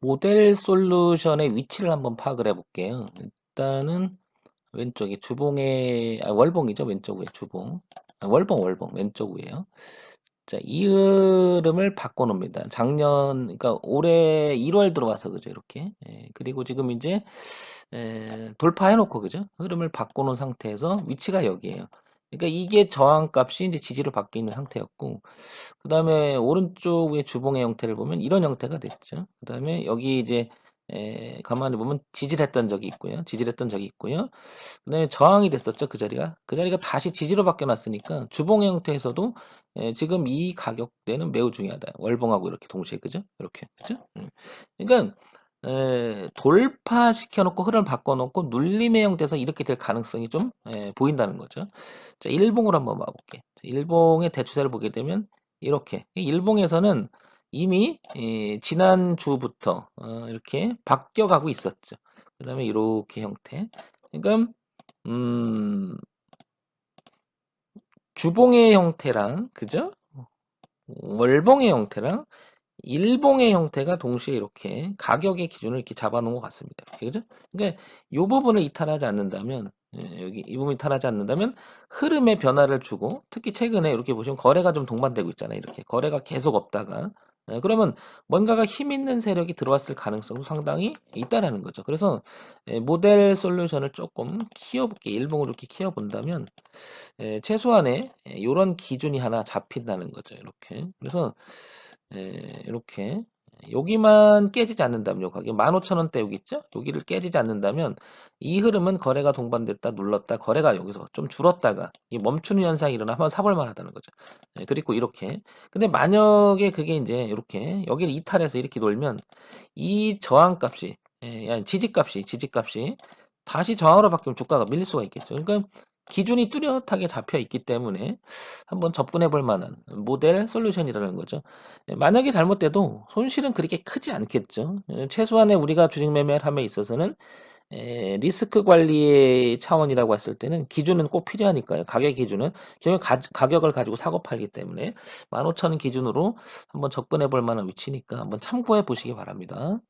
모델 솔루션의 위치를 한번 파악을 해 볼게요. 일단은 왼쪽에 주봉에 아, 월봉이죠. 왼쪽 위에 주봉. 아, 월봉 월봉 왼쪽 위에요. 자, 이 흐름을 바꿔 놓습니다. 작년, 그러니까 올해 1월 들어와서 그죠, 이렇게. 예, 그리고 지금 이제 에, 돌파해 놓고 그죠, 흐름을 바꿔 놓은 상태에서 위치가 여기에요. 그러니까 이게 저항값이 이제 지지로 바뀌어 있는 상태였고, 그 다음에 오른쪽 위에 주봉의 형태를 보면 이런 형태가 됐죠. 그 다음에 여기 이제 에, 가만히 보면 지지했던 적이 있고요. 지지했던 적이 있고요. 그 다음에 저항이 됐었죠. 그 자리가. 그 자리가 다시 지지로 바뀌어놨으니까 주봉의 형태에서도 에, 지금 이 가격대는 매우 중요하다. 월봉하고 이렇게 동시에 그죠? 이렇게 그죠? 음. 그러니까 에, 돌파시켜 놓고 흐름을 바꿔 놓고 눌림의 형태에서 이렇게 될 가능성이 좀 에, 보인다는 거죠. 자, 일봉으로 한번 봐 볼게. 자, 일봉의 대추세를 보게 되면 이렇게 일봉에서는 이미 예, 지난 주부터 어, 이렇게 바뀌어 가고 있었죠. 그 다음에 이렇게 형태. 그러니까 음, 주봉의 형태랑 그죠? 월봉의 형태랑 일봉의 형태가 동시에 이렇게 가격의 기준을 이렇게 잡아놓은 것 같습니다. 그죠? 그러니까 이 부분을 이탈하지 않는다면 예, 여기 이 부분이 이탈하지 않는다면 흐름의 변화를 주고 특히 최근에 이렇게 보시면 거래가 좀 동반되고 있잖아요. 이렇게 거래가 계속 없다가 예, 그러면 뭔가가 힘 있는 세력이 들어왔을 가능성도 상당히 있다라는 거죠. 그래서 예, 모델 솔루션을 조금 키워볼게 일봉으로 이렇게 키워본다면 예, 최소한의 이런 기준이 하나 잡힌다는 거죠. 이렇게 그래서 예, 이렇게 여기만 깨지지 않는다면 요 가격 15,000원대 여기 있죠? 여기를 깨지지 않는다면 이 흐름은 거래가 동반됐다 눌렀다 거래가 여기서 좀 줄었다가 이 멈추는 현상이 일어나 한번 사볼 만하다는 거죠. 예, 그리고 이렇게 근데 만약에 그게 이제 이렇게 여기를 이탈해서 이렇게 놀면 이 저항값이 예, 지지값이 지지값이 다시 저항으로 바뀌면 주가가 밀릴 수가 있겠죠. 그러니까 기준이 뚜렷하게 잡혀 있기 때문에 한번 접근해 볼 만한 모델 솔루션이라는 거죠. 예, 만약에 잘못돼도 손실은 그렇게 크지 않겠죠. 예, 최소한의 우리가 주식 매매를 함에 있어서는 에, 리스크 관리의 차원이라고 했을 때는 기준은 꼭 필요하니까요. 가격 기준은 결국 가, 가격을 가지고 사고 팔기 때문에 15,000원 기준으로 한번 접근해 볼 만한 위치니까 한번 참고해 보시기 바랍니다.